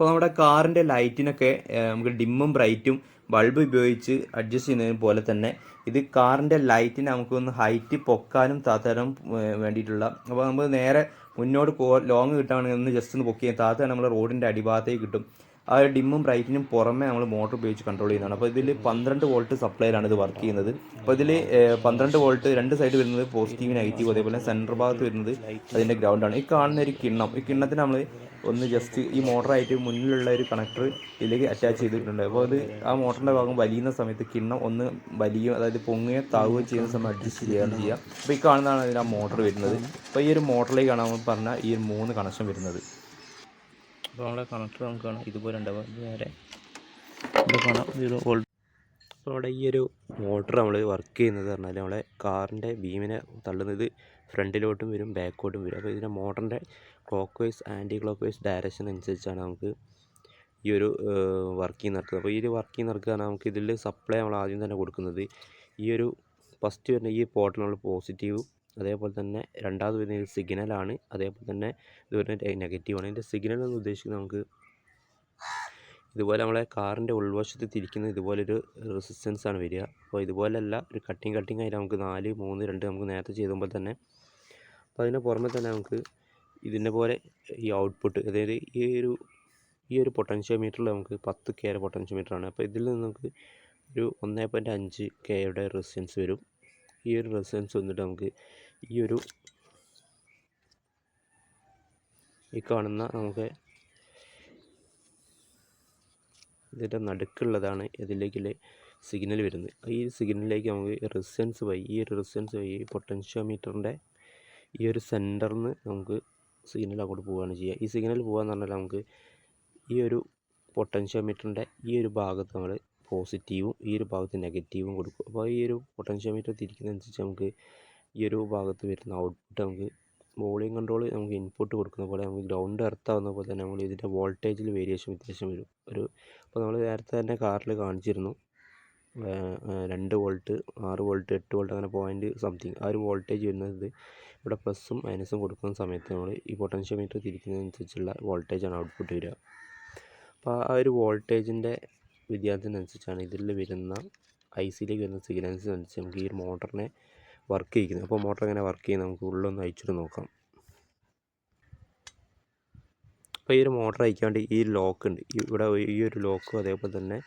അപ്പോൾ നമ്മുടെ കാറിന്റെ ലൈറ്റിനൊക്കെ നമുക്ക് ഡിമ്മും ബ്രൈറ്റും ബൾബ് ഉപയോഗിച്ച് അഡ്ജസ്റ്റ് ചെയ്യുന്നതിന് പോലെ തന്നെ ഇത് കാറിന്റെ ലൈറ്റിന് നമുക്കൊന്ന് ഹൈറ്റ് പൊക്കാനും താത്താനും വേണ്ടിയിട്ടുള്ള അപ്പോൾ നമുക്ക് നേരെ മുന്നോട്ട് പോ ലോങ് കിട്ടുകയാണെങ്കിൽ ഒന്ന് ജസ്റ്റ് ഒന്ന് പൊക്കി താത്ത നമ്മൾ റോഡിന്റെ അടിഭാഗത്തേക്ക് കിട്ടും. ആ ഒരു ഡിമ്മും ബ്രൈറ്റിനും പുറമെ നമ്മൾ മോട്ടർ ഉപയോഗിച്ച് കൺട്രോൾ ചെയ്യുന്നതാണ്. അപ്പോൾ ഇതിൽ പന്ത്രണ്ട് വോൾട്ട് സപ്ലൈയിലാണ് ഇത് വർക്ക് ചെയ്യുന്നത്. അപ്പോൾ ഇതിൽ പന്ത്രണ്ട് വോൾട്ട് രണ്ട് സൈഡ് വരുന്നത് പോസിറ്റീവ് നെഗറ്റീവ് അതേപോലെ സെന്റർ ഭാഗത്ത് വരുന്നത് അതിന്റെ ഗ്രൗണ്ടാണ് ഈ കാണുന്ന ഒരു കിണ്ണം ഈ കിണ്ണത്തിന് നമ്മൾ ഒന്ന് ജസ്റ്റ് ഈ മോട്ടറായിട്ട് മുന്നിലുള്ള ഒരു കണക്ടർ ഇതിലേക്ക് അറ്റാച്ച് ചെയ്തിട്ടുണ്ട്. അപ്പോൾ അത് ആ മോട്ടറിന്റെ ഭാഗം വലിയുന്ന സമയത്ത് കിണ്ണം ഒന്ന് വലിയും അതായത് പൊങ്ങുകയോ താവുകയോ ചെയ്യുന്ന സമയം അഡ്ജസ്റ്റ് ചെയ്യുകയാണ് ചെയ്യുക. അപ്പോൾ ഈ കാണുന്നതാണ് അതിന് ആ മോട്ടർ വരുന്നത്. അപ്പോൾ ഈ ഒരു മോട്ടറിലേക്കാണ് നമ്മൾ പറഞ്ഞ ഈ ഒരു മൂന്ന് കണക്ഷൻ വരുന്നത്. അപ്പോൾ നമ്മുടെ കണക്ടർ നമുക്ക് കാണാം. ഇതുപോലെ ഉണ്ടാവുക ഇത് നേരെ കാണാം. ഇത് വോൾട്ട് അപ്പോൾ അവിടെ ഈ ഒരു മോട്ടർ നമ്മൾ വർക്ക് ചെയ്യുന്നത് പറഞ്ഞാൽ നമ്മളെ കാറിന്റെ ബീമിനെ തള്ളുന്നത് ഫ്രണ്ടിലോട്ടും വരും ബാക്കോട്ടും വരും. അപ്പോൾ ഇതിന്റെ മോട്ടറിന്റെ clockwise anticlockwise direction അനുസരിച്ചാണ് നമുക്ക് ഈ ഒരു വർക്കിംഗ് നടക്കുന്നത്. അപ്പോൾ ഈ ഒരു വർക്കിംഗ് നടക്കുകയാണ് നമുക്ക് ഇതിൽ സപ്ലൈ നമ്മൾ ആദ്യം തന്നെ കൊടുക്കുന്നത് ഈ ഒരു ഫസ്റ്റ് വരുന്ന ഈ പോർട്ടിനുള്ള പോസിറ്റീവും അതേപോലെ തന്നെ രണ്ടാമത് വരുന്ന സിഗ്നലാണ് അതേപോലെ തന്നെ ഇത് വരുന്ന നെഗറ്റീവാണ് ഇതിന്റെ സിഗ്നൽ എന്ന് ഉദ്ദേശിക്കുന്നത് നമുക്ക് ഇതുപോലെ നമ്മളെ കാറിന്റെ ഉൾവശത്ത് തിരിക്കുന്ന ഇതുപോലൊരു റെസിസ്റ്റൻസ് ആണ് വരിക. അപ്പോൾ ഇതുപോലെയല്ല ഒരു കട്ടിങ് കട്ടിങ് ആയിട്ട് നമുക്ക് നാല് മൂന്ന് രണ്ട് നമുക്ക് നേരത്തെ ചെയ്തുമ്പോൾ തന്നെ അപ്പോൾ അതിന് പുറമെ തന്നെ നമുക്ക് ഇതിന്റെ പോലെ ഈ ഔട്ട്പുട്ട് അതായത് ഈ ഒരു ഈ ഒരു പൊട്ടൻഷ്യോമീറ്ററിൽ നമുക്ക് പത്ത് കെയുടെ പൊട്ടൻഷ്യോമീറ്ററാണ് അപ്പോൾ ഇതിൽ നിന്ന് നമുക്ക് ഒരു ഒന്നേ പോയിന്റ് അഞ്ച് കെയുടെ റെസിസ്റ്റൻസ് വരും. ഈ ഒരു റെസിഡൻസ് വന്നിട്ട് നമുക്ക് ഈ ഒരു ഈ കാണുന്ന നമുക്ക് ഇതിന്റെ നടുക്കുള്ളതാണ് ഇതിലേക്കുള്ള സിഗ്നൽ വരുന്നത്. ഈ സിഗ്നലിലേക്ക് നമുക്ക് റെസിസ്റ്റൻസ് വഴി ഈ ഒരു റെസിസ്റ്റൻസ് വഴി ഈ പൊട്ടൻഷ്യോമീറ്ററിന്റെ ഈ ഒരു സെന്ററിൽ നിന്ന് നമുക്ക് സിഗ്നൽ അങ്ങോട്ട് പോവുകയാണ് ചെയ്യുക. ഈ സിഗ്നൽ പോകാന്ന് പറഞ്ഞാൽ നമുക്ക് ഈ ഒരു പൊട്ടൻഷ്യോമീറ്ററിന്റെ ഈ ഒരു ഭാഗത്ത് നമ്മൾ പോസിറ്റീവും ഈ ഒരു ഭാഗത്ത് നെഗറ്റീവും കൊടുക്കും. അപ്പോൾ ഈ ഒരു പൊട്ടൻഷ്യോമീറ്റർ തിരിക്കുന്നതനുസരിച്ച് നമുക്ക് ഈ ഒരു ഭാഗത്ത് വരുന്ന ഔട്ട്പുട്ട് നമുക്ക് വോളിയം കൺട്രോൾ നമുക്ക് ഇൻപുട്ട് കൊടുക്കുന്ന പോലെ നമുക്ക് ഗ്രൗണ്ട് എർത്താവുന്ന പോലെ തന്നെ നമ്മൾ ഇതിന്റെ വോൾട്ടേജിൽ വേരിയേഷൻ വ്യത്യാസം വരും. ഒരു അപ്പോൾ നമ്മൾ നേരത്തെ തന്നെ കാറിൽ കാണിച്ചിരുന്നു. രണ്ട് വോൾട്ട് ആറ് വോൾട്ട് എട്ട് വോൾട്ട് അങ്ങനെ പോയിന്റ് സംതിങ് ആ ഒരു വോൾട്ടേജ് വരുന്നത് ഇവിടെ പ്ലസും മൈനസും കൊടുക്കുന്ന സമയത്ത് നമ്മൾ ഈ പൊട്ടൻഷ്യോമീറ്റർ തിരിക്കുന്നതനുസരിച്ചുള്ള വോൾട്ടേജാണ് ഔട്ട്പുട്ട് വരിക. അപ്പോൾ ആ ഒരു വോൾട്ടേജിന്റെ വ്യത്യാസത്തിനനുസരിച്ചാണ് ഇതിൽ വരുന്ന ഐ സിയിലേക്ക് വരുന്ന സിഗ്നൽസിനനുസരിച്ച് നമുക്ക് ഈ മോട്ടറിനെ വർക്ക് ചെയ്യിക്കുന്നത്. അപ്പോൾ മോട്ടർ എങ്ങനെ വർക്ക് ചെയ്യുന്നത് നമുക്ക് ഉള്ളൊന്ന് അയച്ചിട്ട് നോക്കാം. അപ്പോൾ ഈ ഒരു മോട്ടർ അയക്കാണ്ട് ഈ ലോക്ക് ഉണ്ട്. ഇവിടെ ഈ ഒരു ലോക്കും അതേപോലെ തന്നെ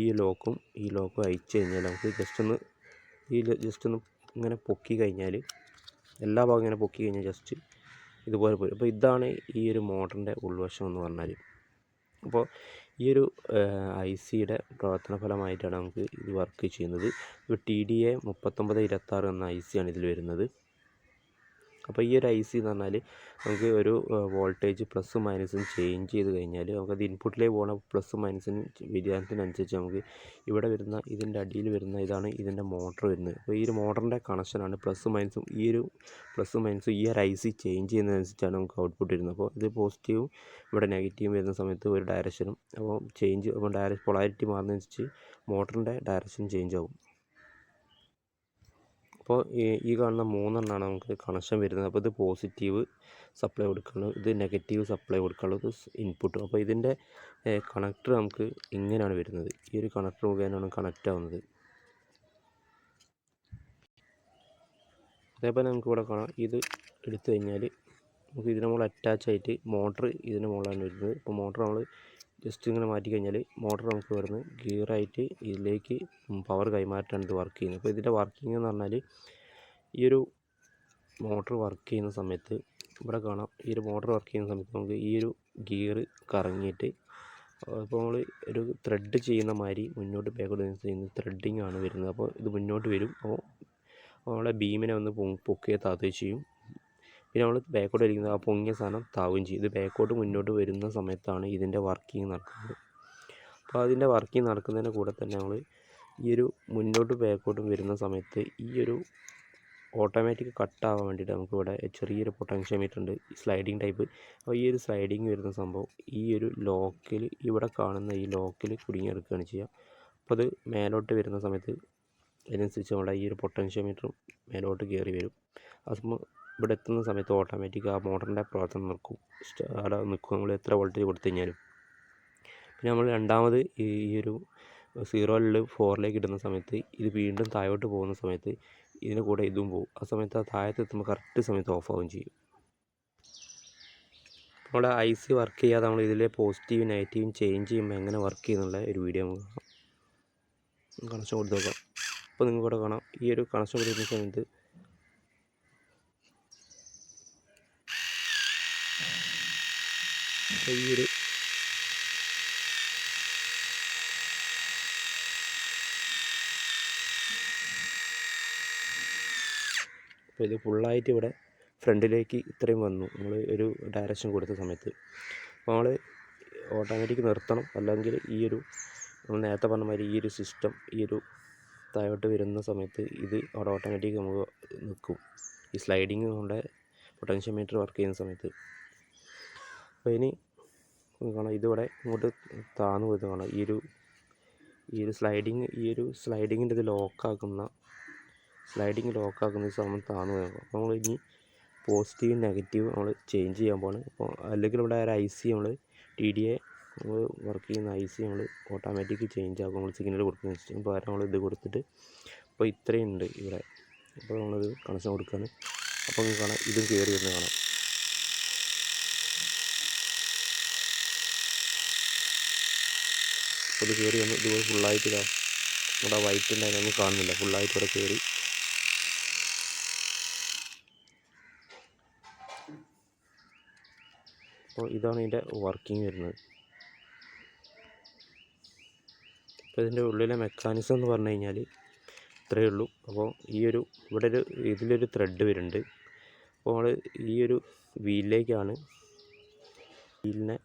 ഈ ലോക്കും ഈ ലോക്കും അയച്ചു കഴിഞ്ഞാൽ നമുക്ക് ജസ്റ്റ് ഒന്ന് ഈ ജസ്റ്റ് ഒന്ന് ഇങ്ങനെ പൊക്കി കഴിഞ്ഞാൽ എല്ലാ ഭാഗവും ഇങ്ങനെ പൊക്കി കഴിഞ്ഞാൽ ജസ്റ്റ് ഇതുപോലെ പോയി അപ്പോൾ ഇതാണ് ഈ ഒരു മോട്ടറിന്റെ ഉൾവശം എന്ന് പറഞ്ഞാൽ അപ്പോൾ ഈ ഒരു ഐ സിയുടെ പ്രവർത്തന ഫലമായിട്ടാണ് നമുക്ക് ഇത് വർക്ക് ചെയ്യുന്നത്. ഇപ്പോൾ ടി ഡി എ മുപ്പത്തൊമ്പത് ഇരുപത്താറ് എന്ന ഐ സിയാണ് ഇതിൽ വരുന്നത്. അപ്പോൾ ഈ ഒരു ഐ സി എന്ന് പറഞ്ഞാൽ നമുക്ക് ഒരു വോൾട്ടേജ് പ്ലസും മൈനസും ചേഞ്ച് ചെയ്ത് കഴിഞ്ഞാൽ നമുക്കത് ഇൻപുട്ടിലേക്ക് പോകുന്ന പ്ലസും മൈനസും വ്യതിയാനത്തിനനുസരിച്ച് നമുക്ക് ഇവിടെ വരുന്ന ഇതിന്റെ അടിയിൽ വരുന്ന ഇതാണ് ഇതിന്റെ മോട്ടർ വരുന്നത്. അപ്പോൾ ഈ ഒരു മോട്ടറിന്റെ കണക്ഷനാണ് പ്ലസും മൈനസും ഈ ഒരു പ്ലസും മൈനസും ഈ ഒരു ഐ സി ചേഞ്ച് ചെയ്യുന്നതനുസരിച്ചാണ് നമുക്ക് ഔട്ട്പുട്ട് വരുന്നത്. അപ്പോൾ ഇത് പോസിറ്റീവും ഇവിടെ നെഗറ്റീവും വരുന്ന സമയത്ത് ഒരു ഡയറക്ഷനും അപ്പോൾ ചേഞ്ച് അപ്പോൾ ഡയറക്ഷൻ പൊളാരിറ്റി മാറുന്നതനുസരിച്ച് മോട്ടറിന്റെ ഡയറക്ഷൻ ചേഞ്ച് ആവും. അപ്പോൾ ഈ കാണുന്ന മൂന്നെണ്ണമാണ് നമുക്ക് കണക്ഷൻ വരുന്നത്. അപ്പോൾ ഇത് പോസിറ്റീവ് സപ്ലൈ കൊടുക്കണം ഇത് നെഗറ്റീവ് സപ്ലൈ കൊടുക്കാനുള്ളത് ഇൻപുട്ടും അപ്പോൾ ഇതിന്റെ കണക്ടർ നമുക്ക് ഇങ്ങനെയാണ് വരുന്നത്. ഈ ഒരു കണക്ടർ മുഖേനയാണ് കണക്റ്റ് ആവുന്നത്. അതേപോലെ നമുക്ക് ഇവിടെ കാണാം. ഇത് എടുത്തു കഴിഞ്ഞാൽ നമുക്ക് ഇതിന് മുകളിൽ അറ്റാച്ച് ആയിട്ട് മോട്ടർ ഇതിന് മുകളിലാണ് വരുന്നത്. ഇപ്പോൾ മോട്ടർ നമ്മൾ ജസ്റ്റ് ഇങ്ങനെ മാറ്റി കഴിഞ്ഞാൽ മോട്ടർ നമുക്ക് വരുന്നത് ഗിയറായിട്ട് ഇതിലേക്ക് പവർ കൈമാറ്റാണ് ഇത് വർക്ക് ചെയ്യുന്നത്. അപ്പോൾ ഇതിന്റെ വർക്കിംഗ് എന്ന് പറഞ്ഞാൽ ഈ ഒരു മോട്ടർ വർക്ക് ചെയ്യുന്ന സമയത്ത് ഇവിടെ കാണാം ഈ ഒരു മോട്ടർ വർക്ക് ചെയ്യുന്ന സമയത്ത് നമുക്ക് ഈ ഒരു ഗിയർ കറങ്ങിയിട്ട് അപ്പോൾ നമ്മൾ ഒരു ത്രെഡ് ചെയ്യുന്ന മാതിരി മുന്നോട്ട് ബാക്കോട്ട് ചെയ്യുന്ന ത്രെഡിങ് ആണ് വരുന്നത്. അപ്പോൾ ഇത് മുന്നോട്ട് വരും. അപ്പോൾ നമ്മളെ ബീമിനെ ഒന്ന് പൊക്കിയെ താത്തേ ചെയ്യും. പിന്നെ നമ്മൾ ബാക്കോട്ട് വലിക്കുന്നത് ആ പൊങ്ങിയ സാധനം താവുകയും ചെയ്യും. ഇത് ബാക്കോട്ട് മുന്നോട്ട് വരുന്ന സമയത്താണ് ഇതിന്റെ വർക്കിംഗ് നടക്കുന്നത്. അപ്പോൾ അതിന്റെ വർക്കിംഗ് നടക്കുന്നതിന്റെ കൂടെ തന്നെ നമ്മൾ ഈ ഒരു മുന്നോട്ട് ബാക്കോട്ടും വരുന്ന സമയത്ത് ഈ ഒരു ഓട്ടോമാറ്റിക് ആവാൻ വേണ്ടിയിട്ട് നമുക്ക് ഇവിടെ ചെറിയൊരു പൊട്ടൻഷ്യോമീറ്റർ ഉണ്ട്. Sliding type. അപ്പോൾ ഈ ഒരു സ്ലൈഡിങ് വരുന്ന സംഭവം ഈ ഒരു ലോക്കിൽ ഇവിടെ കാണുന്ന ഈ ലോക്കിൽ കുടുങ്ങിയെടുക്കുകയാണ് ചെയ്യുക. അപ്പോൾ അത് മേലോട്ട് വരുന്ന സമയത്ത് അതിനനുസരിച്ച് നമ്മുടെ ഈ ഒരു പൊട്ടൻഷ്യോമീറ്ററും മേലോട്ട് കയറി വരും. സംഭവം ഇവിടെ എത്തുന്ന സമയത്ത് ഓട്ടോമാറ്റിക് ആ മോട്ടറിന്റെ പ്രവർത്തനം നിൽക്കും അവിടെ നിൽക്കും. നമ്മൾ എത്ര വോൾട്ടേജ് കൊടുത്തു കഴിഞ്ഞാലും. പിന്നെ നമ്മൾ രണ്ടാമത് ഈ ഒരു സീറോയിൽ ഫോറിലേക്ക് ഇടുന്ന സമയത്ത് ഇത് വീണ്ടും താഴോട്ട് പോകുന്ന സമയത്ത് ഇതിന്റെ കൂടെ ഇതും പോകും. ആ സമയത്ത് ആ താഴത്ത് എത്തുമ്പോൾ കറക്റ്റ് സമയത്ത് ഓഫാവുകയും ചെയ്യും. നമ്മുടെ ഐ സി വർക്ക് ചെയ്യാതെ നമ്മൾ ഇതിലെ പോസിറ്റീവ് നെഗറ്റീവും ചേഞ്ച് ചെയ്യുമ്പോൾ എങ്ങനെ വർക്ക് ചെയ്യുന്നുള്ള ഒരു വീഡിയോ നമുക്ക് കാണാം. കണക്ഷൻ കൊടുത്ത് നോക്കാം. അപ്പോൾ നിങ്ങൾക്ക് കാണാം. ഈ ഒരു കണക്ഷൻ കൊടുക്കുന്ന സമയത്ത് അപ്പോൾ ഈ ഒരു അപ്പോൾ ഇത് ഫുള്ളായിട്ട് ഇവിടെ ഫ്രണ്ടിലേക്ക് ഇത്രയും വന്നു. നമ്മൾ ഒരു ഡയറക്ഷൻ കൊടുത്ത സമയത്ത്. അപ്പോൾ നമ്മൾ ഓട്ടോമാറ്റിക് നിർത്തണം. അല്ലെങ്കിൽ ഈ ഒരു നമ്മൾ നേരത്തെ പറഞ്ഞ മാതിരി ഈ ഒരു സിസ്റ്റം ഈ ഒരു താഴോട്ട് വരുന്ന സമയത്ത് ഇത് അവിടെ ഓട്ടോമാറ്റിക് നമുക്ക് നിൽക്കും. ഈ സ്ലൈഡിങ് നമ്മുടെ പൊട്ടൻഷ്യോമീറ്റർ വർക്ക് ചെയ്യുന്ന സമയത്ത്. അപ്പോൾ ഇനി കാണാം ഇതിവിടെ ഇങ്ങോട്ട് താന്നു പോയത് കാണാം. ഈ ഒരു ഈ ഒരു സ്ലൈഡിങ് ഈ ഒരു സ്ലൈഡിങ്ങിന്റെ ഇത് ലോക്കാക്കുന്ന സ്ലൈഡിങ് ലോക്കാക്കുന്ന സമയം താന്നു പോയത് അപ്പോൾ നമ്മൾ ഇനി പോസിറ്റീവ് നെഗറ്റീവ് നമ്മൾ ചേഞ്ച് ചെയ്യാൻ പോകണം അപ്പോൾ അല്ലെങ്കിൽ ഇവിടെ ഒരു ഐ സി നമ്മൾ ടി ഡി എ നമ്മൾ വർക്ക് ചെയ്യുന്ന ഐ സി നമ്മൾ ഓട്ടോമാറ്റിക് ചേഞ്ച് ആക്കും. നമ്മൾ സിഗ്നൽ കൊടുക്കുന്ന സിസ്റ്റം പകരം നമ്മൾ ഇത് കൊടുത്തിട്ട് അപ്പോൾ ഇത്രയും ഉണ്ട് ഇവിടെ. അപ്പോൾ നമ്മളത് കണക്ഷൻ കൊടുക്കുകയാണ് അപ്പോൾ നിങ്ങൾക്ക് കാണാം ഇതും കയറി വരുന്നത് കാണാം. അപ്പോൾ ഇത് കയറി വന്നു ഇതുപോലെ ഫുള്ളായിട്ട് ഇതാ. നമ്മുടെ വൈറ്റ് ഉണ്ടായിരുന്നു കാണുന്നില്ല. ഫുള്ളായിട്ട് ഇവിടെ കയറി. അപ്പോൾ ഇതാണ് ഇതിന്റെ വർക്കിംഗ് വരുന്നത്. അപ്പോൾ ഇതിന്റെ ഉള്ളിലെ മെക്കാനിസം എന്ന് പറഞ്ഞു കഴിഞ്ഞാൽ ഇത്രയേ ഉള്ളൂ. അപ്പോൾ ഈ ഒരു ഇവിടെ ഒരു ഇതിലൊരു ത്രെഡ് വരുന്നുണ്ട്. അപ്പോൾ നമ്മൾ ഈ ഒരു വീലിലേക്കാണ് വീലിനെ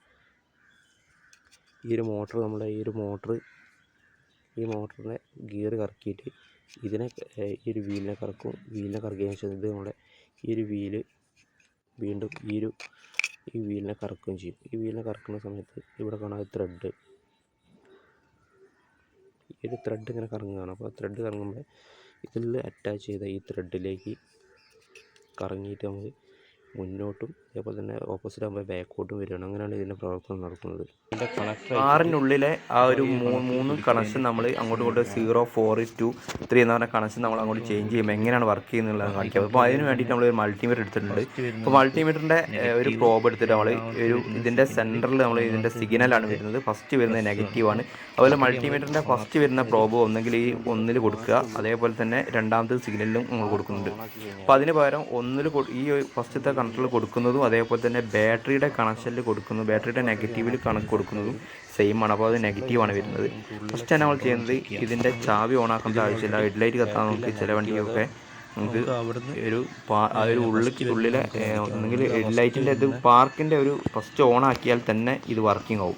ഈ ഒരു മോട്ടർ നമ്മുടെ ഈ ഒരു മോട്ടർ ഈ മോട്ടറിന്റെ ഗിയർ കറക്കിയിട്ട് ഇതിനെ ഈ ഒരു വീലിനെ കറക്കും. വീലിനെ കറക്കിയതിന് ശേഷം ഇത് നമ്മുടെ ഈ ഒരു വീൽ വീണ്ടും ഈ ഒരു ഈ വീലിനെ കറക്കുകയും ചെയ്യും. ഈ വീലിനെ കറക്കുന്ന സമയത്ത് ഇവിടെ കാണാം ത്രെഡ് ഈ ഒരു ത്രെഡ് ഇങ്ങനെ കറങ്ങുകയാണ്. അപ്പോൾ ത്രെഡ് കറങ്ങുമ്പോൾ ഇതിൽ അറ്റാച്ച് ചെയ്ത ഈ ത്രെഡിലേക്ക് കറങ്ങിയിട്ട് നമുക്ക് മുന്നോട്ടും അതേപോലെ തന്നെ ഓപ്പോസിറ്റ് ആകുമ്പോൾ ബാക്കോട്ടും വരികയാണ്. അങ്ങനെയാണ് ഇതിന്റെ പ്രവർത്തനം നടക്കുന്നത്. ഇതിന്റെ കണക്ടർ ഉള്ളിലെ ആ ഒരു മൂന്ന് കണക്ഷൻ നമ്മൾ അങ്ങോട്ട് ഇങ്ങോട്ട് സീറോ ഫോർ ടു ത്രീ എന്ന് പറഞ്ഞ കണക്ഷൻ നമ്മൾ അങ്ങോട്ട് ചേഞ്ച് ചെയ്യുമ്പോൾ എങ്ങനെയാണ് വർക്ക് ചെയ്യുന്നുള്ളത് കാണിക്കുക അപ്പോൾ അതിന് വേണ്ടിയിട്ട് നമ്മൾ ഒരു മൾട്ടിമീറ്റർ എടുത്തിട്ടുണ്ട്. അപ്പോൾ മൾട്ടിമീറ്ററിന്റെ ഒരു പ്രോബ് എടുത്തിട്ട് നമ്മൾ ഒരു ഇതിന്റെ സെന്ററിൽ നമ്മൾ ഇതിന്റെ സിഗ്നലാണ് വരുന്നത്. ഫസ്റ്റ് വരുന്നത് നെഗറ്റീവാണ് അതുപോലെ മൾട്ടിമീറ്ററിന്റെ ഫസ്റ്റ് വരുന്ന പ്രോബ് ഒന്നെങ്കിൽ ഈ ഒന്നിൽ കൊടുക്കുക. അതേപോലെ തന്നെ രണ്ടാമത്തെ സിഗ്നലിലും നമ്മൾ കൊടുക്കുന്നുണ്ട്. അപ്പോൾ അതിന് പകരം ഒന്നിൽ ഈ ഫസ്റ്റത്തെ കണക്ടറിൽ കൊടുക്കുന്നതും അതേപോലെ തന്നെ ബാറ്ററിയുടെ കണക്ഷനിൽ കൊടുക്കുന്നതും ബാറ്ററിയുടെ നെഗറ്റീവിൽ കണക്ക് കൊടുക്കുന്നതും സെയിം ആണ്. അപ്പോൾ അത് നെഗറ്റീവാണ് വരുന്നത്. ഫസ്റ്റ് തന്നെ നമ്മൾ ചെയ്യുന്നത് ഇതിന്റെ ചാവി ഓൺ ആക്കേണ്ട ആവശ്യമില്ല. ഹെഡ്ലൈറ്റ് കത്താൻ നമുക്ക് ചില വണ്ടിയൊക്കെ നമുക്ക് ഒരു ആ ഒരു ഉള്ളിൽ ഉള്ളിലെ ഒന്നെങ്കിൽ ഹെഡ് ലൈറ്റിന്റെ ഇത് പാർക്കിന്റെ ഒരു ഫസ്റ്റ് ഓൺ ആക്കിയാൽ തന്നെ ഇത് വർക്കിംഗ് ആവും.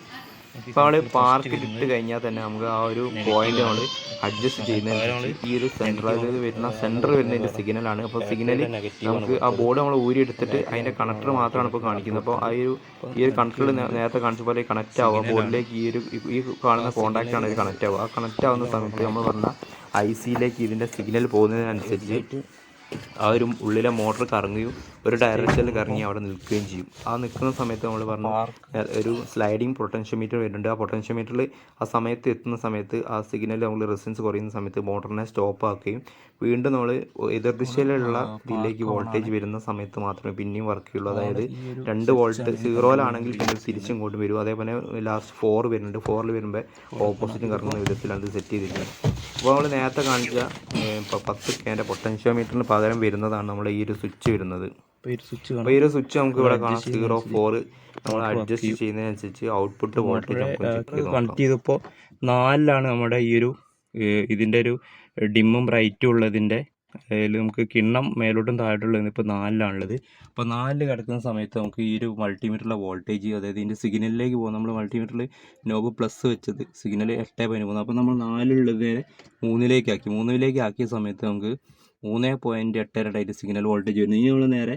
ഇപ്പോൾ നമ്മൾ പാർക്കിൽ ഇട്ട് കഴിഞ്ഞാൽ തന്നെ നമുക്ക് ആ ഒരു പോയിന്റ് നമ്മൾ അഡ്ജസ്റ്റ് ചെയ്യുന്ന ഈ ഒരു സെൻട്രലിൽ വരുന്ന സെന്റർ സിഗ്നൽ സിഗ്നലാണ് അപ്പോൾ സിഗ്നൽ നമുക്ക് ആ ബോർഡ് നമ്മൾ ഊരി എടുത്തിട്ട് അതിന്റെ കണക്ടർ മാത്രമാണ് ഇപ്പോൾ കാണിക്കുന്നത്. അപ്പോൾ ആ ഒരു ഈ ഒരു കണക്ടർ നേരത്തെ കാണിച്ച പോലെ കണക്ട് ആവുക. ബോർഡിലേക്ക് ഈ ഒരു ഈ കാണുന്ന കോണ്ടാക്ട് ആണ് കണക്ട് ആവുക. ആ കണക്ട് ആവുന്ന സമയത്ത് നമ്മൾ പറഞ്ഞ ഐ സിയിലേക്ക് ഇതിന്റെ സിഗ്നൽ പോകുന്നതിനനുസരിച്ച് ആ ഒരു ഉള്ളിലെ മോട്ടർ കറങ്ങുകയും ഒരു ഡയറക്ഷനിൽ കറങ്ങി അവിടെ നിൽക്കുകയും ചെയ്യും. ആ നിൽക്കുന്ന സമയത്ത് നമ്മൾ പറഞ്ഞു ഒരു സ്ലൈഡിങ് പൊട്ടൻഷ്യോമീറ്റർ വരുന്നുണ്ട്. ആ പൊട്ടൻഷ്യോമീറ്ററിൽ ആ സമയത്ത് എത്തുന്ന സമയത്ത് ആ സിഗ്നൽ നമ്മൾ റെസിസ്റ്റൻസ് കുറയുന്ന സമയത്ത് മോട്ടറിനെ സ്റ്റോപ്പ് ആക്കുകയും വീണ്ടും നമ്മൾ എതിർ ദിശയിലുള്ള ഇതിലേക്ക് വോൾട്ടേജ് വരുന്ന സമയത്ത് മാത്രമേ പിന്നെയും വർക്ക് ചെയ്യുള്ളൂ. അതായത് രണ്ട് വോൾട്ട് സീറോയിലാണെങ്കിൽ പിന്നെ തിരിച്ചും ഇങ്ങോട്ടും വരും. അതേപോലെ ലാസ്റ്റ് ഫോർ വരുന്നുണ്ട്. ഫോറിൽ വരുമ്പോൾ ഓപ്പോസിറ്റും കറങ്ങുന്ന വിധത്തിലാണ് ഇത് സെറ്റ് ചെയ്തിരിക്കുന്നത്. അപ്പോൾ നമ്മൾ നേരത്തെ കാണിച്ച ഇപ്പോൾ പത്ത് കേന്റെ പൊട്ടൻഷ്യോമീറ്ററിന് പകരം വരുന്നതാണ് നമ്മൾ ഈ ഒരു സ്വിച്ച് വരുന്നത്. അപ്പോൾ ഈ സ്വിച്ച് അപ്പോൾ ഈ ഒരു സ്വിച്ച് നമുക്ക് ഇവിടെ കാണാം. സീറോ ഫോർ നമ്മൾ അഡ്ജസ്റ്റ് ചെയ്യുന്നതിനനുസരിച്ച് ഔട്ട്പുട്ട് വോൾട്ടേജ് കണക്ട് ചെയ്തപ്പോൾ നാലിലാണ് നമ്മുടെ ഈ ഒരു ഇതിന്റെ ഒരു ഡിമ്മും ബ്രൈറ്റും ഉള്ളതിന്റെ അതിൽ നമുക്ക് കിണ്ണം മേലോട്ടും താഴോട്ടുള്ളത് ഇപ്പോൾ നാലിലാണുള്ളത്. അപ്പോൾ നാലിൽ കിടക്കുന്ന സമയത്ത് നമുക്ക് ഈ ഒരു മൾട്ടിമീറ്ററിലെ വോൾട്ടേജ് അതായത് ഇതിന്റെ സിഗ്നലിലേക്ക് പോകും നമ്മൾ മൾട്ടിമീറ്ററിൽ നോബ് പ്ലസ് വെച്ചത്. സിഗ്നൽ എട്ട് പതിന് പോകുന്നത് അപ്പോൾ നമ്മൾ നാലിലുള്ളതിനെ മൂന്നിലേക്ക് ആക്കി മൂന്നിലേക്ക് ആക്കിയ സമയത്ത് നമുക്ക് മൂന്ന് പോയിന്റ് എട്ട് രണ്ടായിട്ട് സിഗ്നൽ വോൾട്ടേജ് വരുന്നു. ഇനി നമ്മൾ നേരെ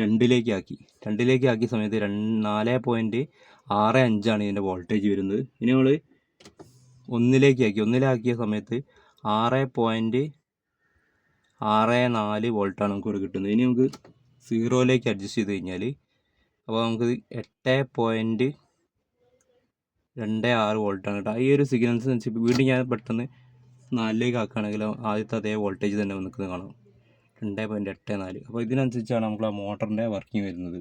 രണ്ടിലേക്ക് ആക്കി രണ്ടിലേക്ക് ആക്കിയ സമയത്ത് രണ്ട് നാല് പോയിന്റ് ആറ് അഞ്ചാണ് ഇതിന്റെ വോൾട്ടേജ് വരുന്നത്. ഇനി നമ്മൾ ഒന്നിലേക്ക് ആക്കി ഒന്നിലാക്കിയ സമയത്ത് ആറ് പോയിന്റ് ആറ് നാല് വോൾട്ടാണ് നമുക്ക് ഇവിടെ കിട്ടുന്നത്. ഇനി നമുക്ക് സീറോയിലേക്ക് അഡ്ജസ്റ്റ് ചെയ്ത് കഴിഞ്ഞാൽ അപ്പോൾ നമുക്ക് എട്ട് പോയിന്റ് രണ്ട് ആറ് വോൾട്ടാണ് കേട്ടോ. ഈ ഒരു സിഗ്നൽസ് വെച്ച് വീണ്ടും ഞാൻ പെട്ടെന്ന് നാലിലേക്ക് ആക്കുകയാണെങ്കിൽ ആദ്യത്തെ അതേ വോൾട്ടേജ് തന്നെ നിൽക്കുന്നത് കാണാം. രണ്ട് പോയിന്റ് എട്ട് നാല്. അപ്പോൾ ഇതിനനുസരിച്ചാണ് നമ്മൾ ആ മോട്ടറിന്റെ വർക്കിംഗ് വരുന്നത്.